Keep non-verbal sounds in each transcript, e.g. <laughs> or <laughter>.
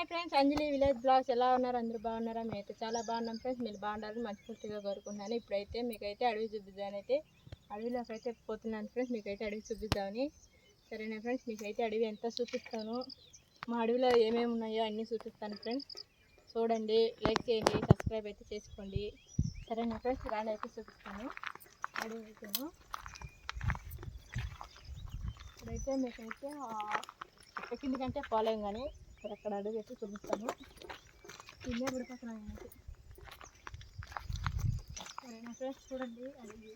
Hi friends Anjali village vlogs ఎలా ఉన్నారు? అందరూ బాగున్నారా? మేమైతే చాలా బాగున్నాం ఫ్రెండ్స్. మీరు బాగుండాలని మనస్ఫూర్తిగా కోరుకుంటున్నాను. ఇప్పుడైతే మీకైతే అడవి చూపిద్దామని అయితే అడవిలోకి అయితే పోతున్నాను ఫ్రెండ్స్. మీకైతే అడవి చూపిద్దామని. సరేనా ఫ్రెండ్స్? మీకైతే అడవి ఎంత చూపిస్తాను మా అడవిలో ఏమేమి ఉన్నాయో అన్నీ చూపిస్తాను ఫ్రెండ్స్. చూడండి లైక్ చేయండి సబ్స్క్రైబ్ అయితే చేసుకోండి. సరేనా ఫ్రెండ్స్? రాళ్ళు అయితే చూపిస్తాను. అడవి అయితేను. ఇప్పుడైతే మీకైతే ఆ ఎక్కింది కంటే పోలేం కానీ ఇక్కడ అక్కడ అడుగు పెట్టి చూపిస్తాను. పడిపోతున్నాను నేనైతే సరేనా ఫ్రెండ్స్ చూడండి అడిగి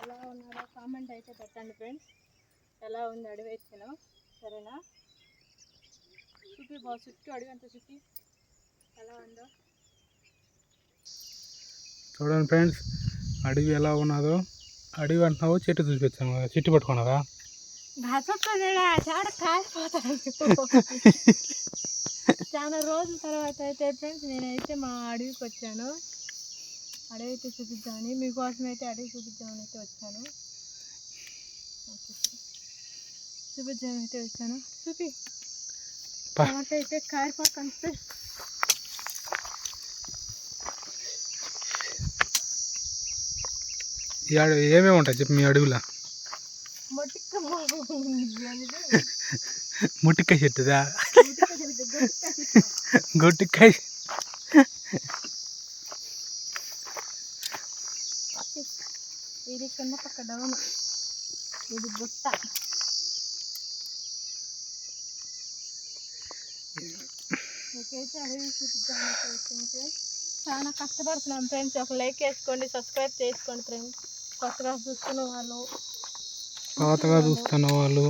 ఎలా ఉన్నారో కామెంట్ అయితే పెట్టండి ఫ్రెండ్స్. ఎలా ఉంది అడవి అయితేనో సరేనా? చూపి బాగా చుట్టూ అడవి అంతా చుట్టి ఎలా ఉందో? చూడండి ఫ్రెండ్స్ అడవి ఎలా ఉన్నదో. అడవి అంటున్నావు చెట్టు చూపించాము కదా, చెట్టు కాలిపోతాడు. చాలా రోజుల తర్వాత అయితే ఫ్రెండ్స్ నేనైతే మా అడవికి వచ్చాను. అడవి అయితే చూపిద్దామని మీకోసం అయితే అడవి చూపిద్దామని అయితే వచ్చాను. చూపిద్దామని అయితే వచ్చాను. చూపి. అయితే కారిపోతాను ఫ్రెండ్స్ ఈ అడవి ఏమేమి ఉంటాయి చెప్పి మీ అడవిలో? ముట్టికాయ చెట్టుదా? గొట్టికాయ ఇది కింద పక్క డౌన్. ఇది గుట్ట. మీకైతే అడవి చూపిద్దామని వచ్చింది ఫ్రెండ్స్ చాలా కష్టపడుతున్నాం ఫ్రెండ్స్. ఒక లైక్ వేసుకోండి సబ్స్క్రైబ్ చేసుకోండి ఫ్రెండ్స్. కొత్తగా చూస్తున్న వాళ్ళు. పాతగా చూస్తున్న వాళ్ళు.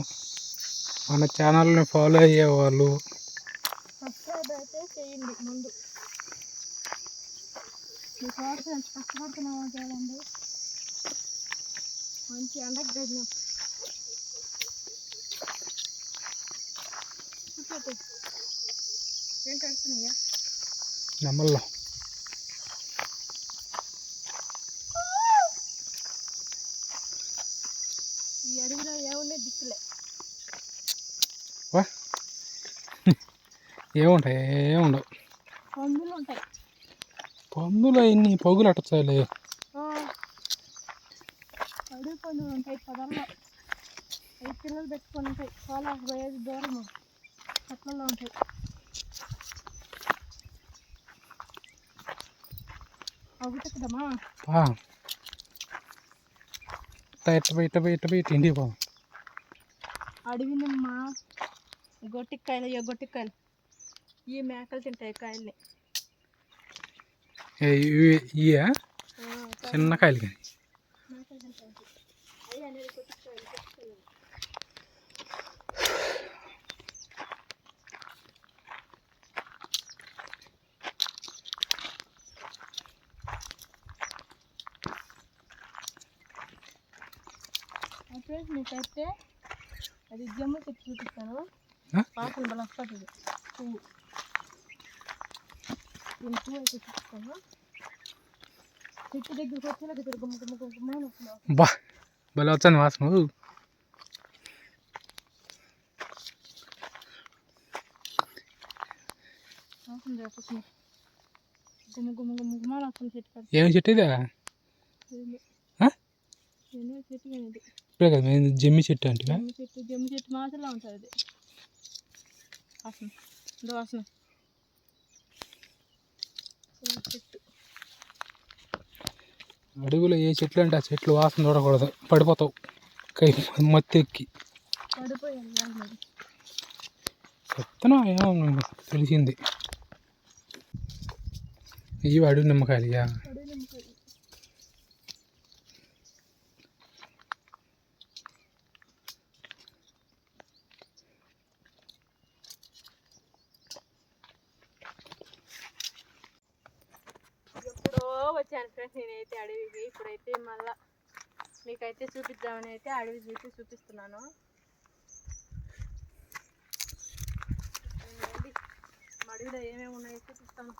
మన ఛానల్ని ఫాలో అయ్యే వాళ్ళు. సబ్స్క్రైబ్ అయితే చేయండి ముందు. మీకోసం ఎంత కష్టపడుతున్నామో చూడండి మంచి ఎండకు గడినాం చూపెట్టు ఏం కడుతున్నాయా నెమ్మల్లో ఈ అడవిలో ఏమున్నాయి దిక్కులే వా ఏముంటాయి? ఏముండవు పందులు ఉంటాయి పందులు ఇన్ని పగులు పందులు ఉంటాయి పొదల్లో అవి పిల్లలు పెట్టుకొని ఉంటాయి. కోలాకు పోయేది దూరము. చెట్లలో ఉంటాయి. అవుతుందమ్మా పా ఇట్ట పోయి ఇట్ట పోయి ఇట్ట పోయి ఇట్ట ఇంటికి పో అడవినమ్మా గొట్టికాయలు గొట్టికాయలు. ఈ మేకలు తింటాయి కాయల్ని. చిన్న కాయలు కానీ. అప్పుడే మీకైతే అది జమ్ము చెట్టు చూపిస్తాను? వాసన బల వస్తుంది ఇది పువ్వు దీని పువ్వు అయితే చూపిస్తాను చెట్టు దగ్గరికి వచ్చేలాగా ఇద్దరు గుమ్మ గుమ్మ గుమ్మ గుమ్మ బా భలే వచ్చాను వాసన ఏమి చెట్టు ఇప్పుడే కదా మేము జమ్మి చెట్టు అంటే జమ్మి చెట్టు జమ్మి ఉంటుంది అది వాసన వాసన అసలు చెట్టు. అడుగులో ఏ చెట్లు అంటే ఆ చెట్లు వాసన చూడకూడదు. పడిపోతావు. కై మత్తి ఎక్కి పడిపోయాను ఇవాళ మరి. చెప్తున్నా ఏమో తెలిసింది. ఇవి అడుగు నిమ్మకాయలు ఇయ్యా అడుగు నిమ్మకాయలు ఎప్పుడో వచ్చాను ఫ్రెండ్స్ నేనైతే అడవికి ఇప్పుడైతే మళ్ళా మీకైతే చూపిద్దామని అయితే అడవి చూసి చూపిస్తున్నాను. అడవిలో ఏమేమి ఉన్నాయో చూపిస్తాను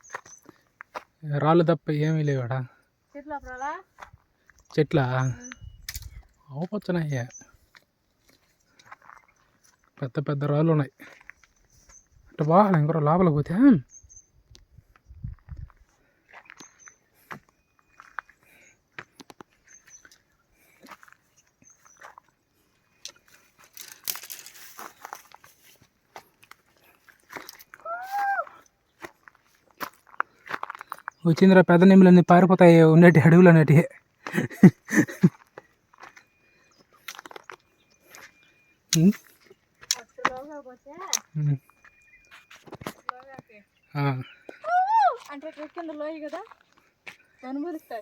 రాళ్ళు తప్ప ఏమీ లేవాడ? చెట్లు అప్పుడలా? చెట్ల? అవపచ్చనయ్యా పెద్ద పెద్ద రాళ్ళు ఉన్నాయి. అంటే బాగా ఇంకో లోపలికి పోతే వచ్చిందిరా పెద్ద నిమ్మలన్నీ పారిపోతాయి ఉన్నట్టు అడవులు అనేటివి అంటే కింద లోయ కదా అనుభవిస్తా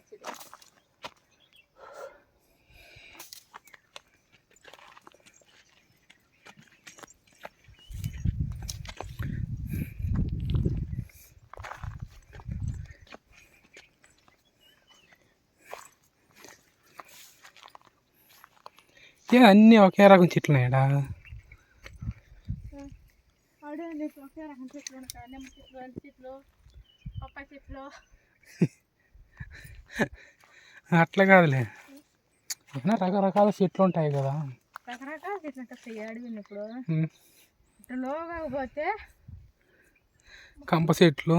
ఏ అన్నీ ఒకే రకం చెట్లు ఉన్నాయడా ఒకే రకం చెట్లు నిమ్మ చెట్లు అరటి చెట్లు పప్పాయి చెట్లు. అట్లా కాదులే. అయినా రకరకాల చెట్లు ఉంటాయి కదా. రకరకాల చెట్లు ఉంటాయి. అడవిని ఇప్పుడు ఉమ్, ఇట్లా లోగా పోతే కంప చెట్లు.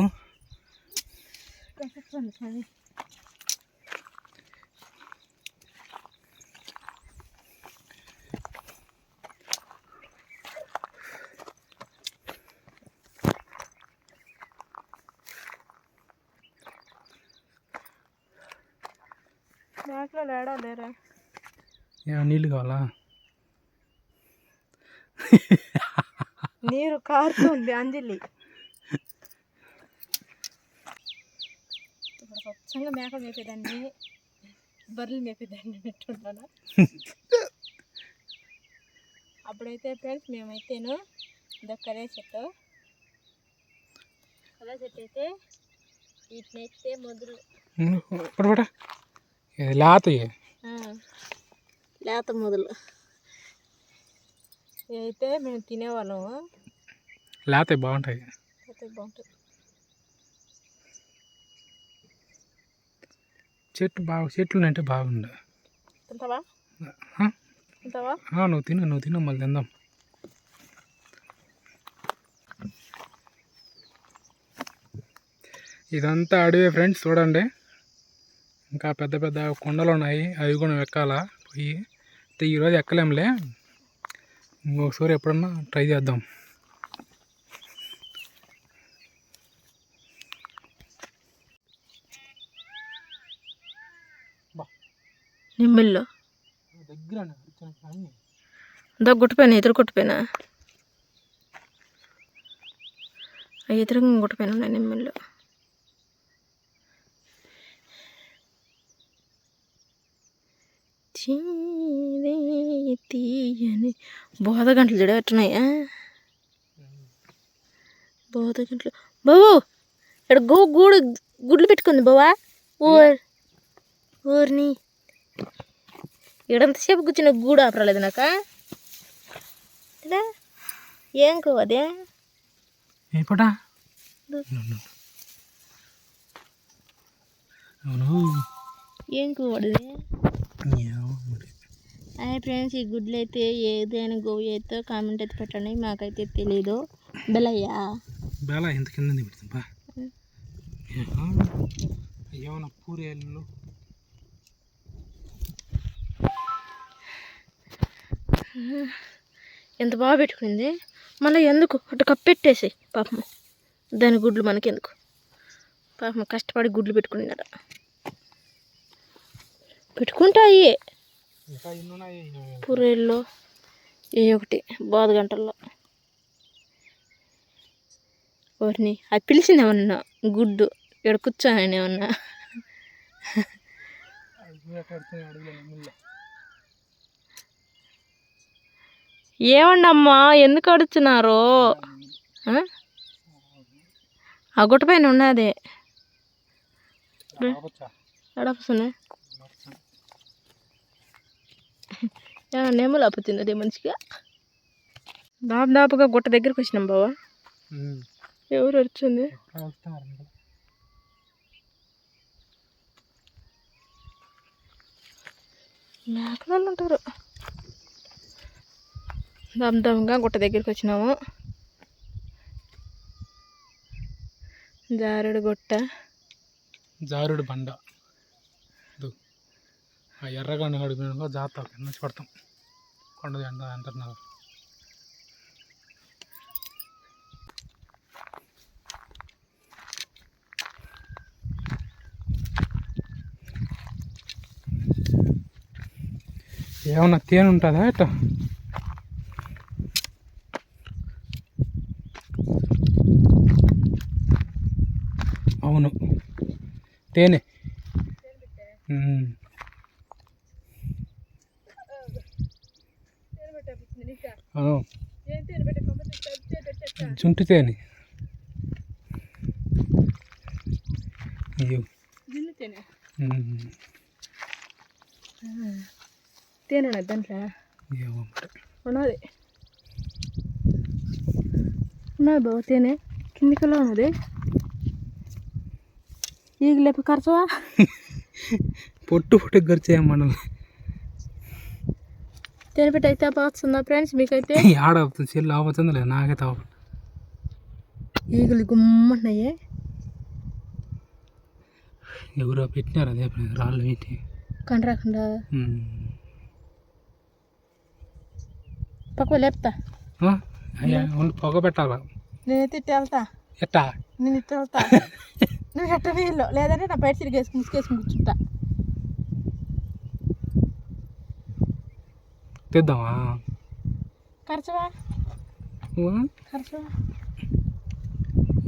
బ్యాగ్లో లేడా లేరా? నీళ్ళు కావాలా? నీరు కారుతుంది అంజలి. ఇప్పుడు స్వచ్ఛంగా మేకలు మేపేదాన్ని. బర్రెలు మేపేదాన్ని పెట్టుకుంటాను? అప్పుడైతే ఫ్రెండ్స్ మేమైతేను ఇదో కరే చెట్టు కరే చెట్టు అయితే వీటినైతే మొదలు. ఇప్పుడు పడ ఇది లేతవి లేత మొదలు. అయితే మేము తినేవాళ్ళము. లేతవి బాగుంటాయి. చెట్టు బాగా చెట్లు అంటే బాగుండు. నువ్వు తిను నువ్వు తిను మళ్ళీ తిందాం. ఇదంతా అడవి ఫ్రెండ్స్ చూడండి. ఇంకా పెద్ద పెద్ద కొండలు ఉన్నాయి అవి కూడా ఎక్కాలా? పోయి అయితే ఈరోజు ఎక్కలేంలే ఇంకొకసారి ఎప్పుడన్నా ట్రై చేద్దాం. నిమ్మిల్లో దగ్గర దా గుట్టిపోయినా ఎదురు కొట్టిపోయినా? ఎదురుగా గుట్టిపోయినా ఉన్నాయి నిమ్మిళ్ళు. తీయని. బోధ గంటలు జడబెట్టున్నాయా బోధ గంటలు. బాబు ఇక్కడ గో గూడు గుడ్లు పెట్టుకుంది బావా ఊర్. ఊరిని. ఇక్కడంతసేపు కూర్చున్న గూడు ఆపరాలేదు నాక? ఏం కో అదే? ఏ పట అవును. ఏం కోవడది హాయ్ ఫ్రెండ్స్ ఈ గుడ్లు అయితే ఏదైనా గోవి అయితే కామెంట్ అయితే పెట్టండి. మాకైతే తెలీదు. బెలయ్యా. బేలా ఎంత కింద ఏమన్నా పూరేళ్ళు ఎంత బాగా పెట్టుకుంది. మళ్ళీ ఎందుకు? అటు కప్పెట్టేసి పాపం. దాని గుడ్లు మనకెందుకు? పాపం కష్టపడి గుడ్లు పెట్టుకున్నాడ పెట్టుకుంటాయి పూరేళ్ళు ఏ ఒకటి బాధ గంటల్లో. వారిని అది పిలిచింది ఏమన్నా గుడ్డు ఇక్కడ కూర్చోని ఏమన్నా? ఏమండి అమ్మా ఎందుకు అడుగుతున్నారు? ఆ? గుట్ట పైన ఉన్నది. ఎడపసునే <laughs> నేమో లేకపోతుంది అదే మంచిగా. దాదాపుగా గుట్ట దగ్గరికి వచ్చినాం బావా. ఎవరు వచ్చింది? మేకలు ఉంటారు. దమ్దమ్గా గుట్ట దగ్గరికి వచ్చినాము. జారుడు గుట్ట. జారుడు బండ. ఆ ఎర్రగండ గడిపిన జాగ్రత్త కింద నుంచి పడతాం. కొండ జెండ అంటున్నారు ఏమన్నా తేనె ఉంటుందా ఎట్లా అవును. తేనె ఉమ్. అవును జుంటు తేనె అయ్యో. తేనె దాంట్లో. ఉన్నది. ఉన్నది బాబు తేనె. కిందికలో ఉన్నది? ఈగ లేపి ఖర్చువా పొట్టు పొట్టు గరిచే మనం తేనె పెట్టి అయితే వస్తుందా ఫ్రెండ్స్ మీకైతే ఆడ చెల్లి ఆపుతుంది లేదు నాకైతే ఆపు ఈగలు గుమ్మంటున్నాయి ఎవరో పెట్టినారు అదే రాళ్ళు పెట్టి. కండి రాకుండా ఉమ్. పక్క లేపుతా. పొగ పెట్టాలా? నేనైతే ఇట్ట వెళ్తా. ఎట్టా? నేను ఇట్ట వెళ్తా. <laughs> నువ్వు ఎట్ట నీళ్ళు లేదంటే నా బయట తిరిగేసి ముసుకేసుకుని కూర్చుంటా. తెద్దామా ఖర్చువా ఆ? ఖర్చువా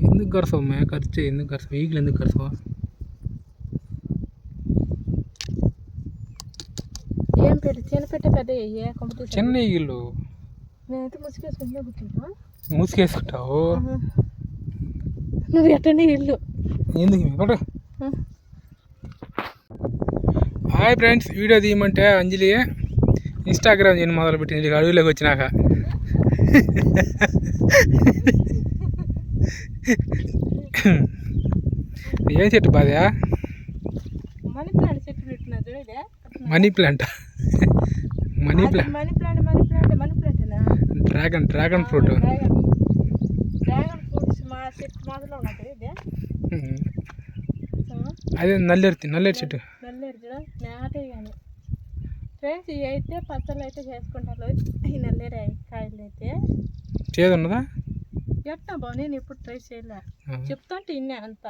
ఎందుకు గరసవు మే ఖర్చు ఎందుకు గరసవు ఈగలు ఎందుకు గరసవా ఏం పెట్టి తేనె పెట్టే పెద్ద ఏ కంపెనీ చిన్న ఈగలు నేనైతే ముసుకేసుకుంటే కూర్చుంటా మూసుకేసుకుంటావు నువ్వు ఎట్ట నీళ్ళు ఎందుకు ఇవి? పట్టు. హాయ్ ఫ్రెండ్స్ వీడియో తీయమంటే అంజలి ఇన్స్టాగ్రామ్ చేయని మొదలుపెట్టింది. అడవిలోకి వచ్చినాక. ఏం చెట్టు బాధ? Money plant money plant. Money plant. Money plant money plant money ప్లాంటేనా dragon dragon fruit. అదే నల్లేరు నల్లేరు చెట్టు నల్లేరు చూడ నాటే కానీ ఫ్రెండ్స్ ఇవి అయితే పచ్చళ్ళు అయితే చేసుకుంటారు. ఈ నల్లేరు కాయలు అయితే. చేదు ఉన్నదా ఎట్టా బావ నేను ఎప్పుడు ట్రై చేయలే. ఆ. చెప్తాంటే ఇన్నే అంత.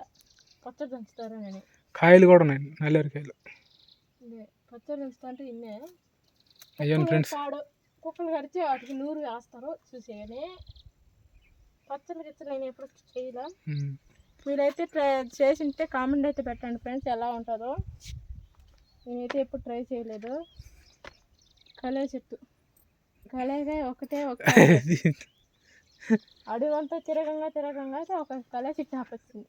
పచ్చడి దంచుతారా నేను కాయలు కూడా ఉన్నాయి నల్లేరు కాయలు. పచ్చడి దంచుతాంటే ఇన్నే. అయ్యాను ఫ్రెండ్స్. కుక్కలు కడితే వాటికి నూరు వేస్తారు చూసేయని. పచ్చళ్ళు గిచ్చలు నేను ఎప్పుడు చేయలే. మీరైతే ట్రై చేసింటే కామెంట్ అయితే పెట్టండి ఫ్రెండ్స్ ఎలా ఉంటుందో. నేనైతే ఎప్పుడు ట్రై చేయలేదు. కలే చెట్టు కలేగా ఒకటే ఒక <laughs> అడుగంతా తిరగంగా తిరగంగా ఒక కలే చెట్టు ఆపొచ్చింది.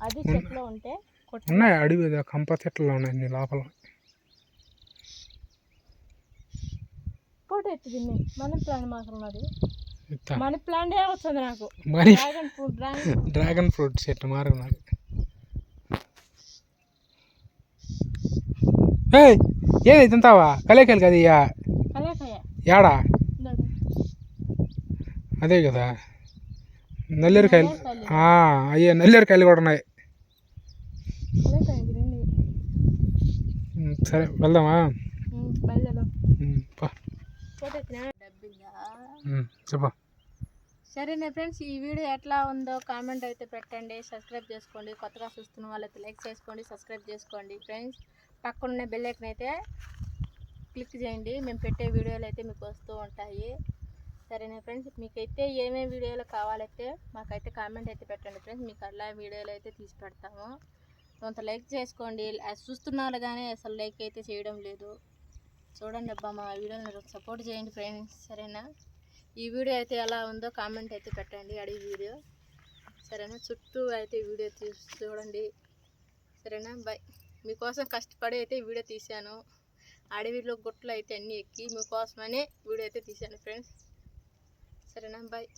అది చెట్లో ఉంటే ఉన్నాయి అడవి కంప చెట్లు ఉన్నాయి లోపల. ఫోటో ఎత్తి తిని మనీ ప్లాంట్ మాత్రం ఇత్తా. మనీ ప్లాంటే వస్తుంది నాకు. Dragon fruit dragon dragon fruit చెట్టు మారు నాకు ఏయ్ ఏది తింటావా? కలేకాయలు కదా ఇయ్యా ఇందాక. అదే కదా. నల్లేరుకాయలు. అయ్యే నల్లేరుకాయలు కూడా ఉన్నాయి. సరే వెళ్దామా? చెప్పు. సరేనా ఫ్రెండ్స్ ఈ వీడియో ఎట్లా ఉందో కామెంట్ అయితే పెట్టండి. సబ్స్క్రైబ్ చేసుకోండి. కొత్తగా చూస్తున్న వాళ్ళైతే లైక్ చేసుకోండి సబ్స్క్రైబ్ చేసుకోండి. ఫ్రెండ్స్ పక్కనున్న బెల్ అయితే క్లిక్ చేయండి. మేము పెట్టే వీడియోలు అయితే మీకు వస్తూ ఉంటాయి. సరేనా ఫ్రెండ్స్? మీకైతే ఏమేమి వీడియోలు కావాలైతే మాకైతే కామెంట్ అయితే పెట్టండి ఫ్రెండ్స్. మీకు అలా వీడియోలు అయితే తీసి పెడతాము. కొంత లైక్ చేసుకోండి. అది చూస్తున్నారు కానీ అసలు లైక్ అయితే చేయడం లేదు. చూడండి అబ్బా మా వీడియోని సపోర్ట్ చేయండి ఫ్రెండ్స్. సరేనా? ఈ వీడియో అయితే ఎలా ఉందో కామెంట్ అయితే పెట్టండి. అడిగి వీడియో. సరేనా? చుట్టూ అయితే వీడియో తీసి చూడండి. సరేనా? బాయ్ మీకోసం కష్టపడి అయితే వీడియో తీశాను. అడవిలో గుట్లు అయితే అన్నీ ఎక్కి మీకోసమనే వీడియో అయితే తీశాను ఫ్రెండ్స్. సరేనా బాయ్.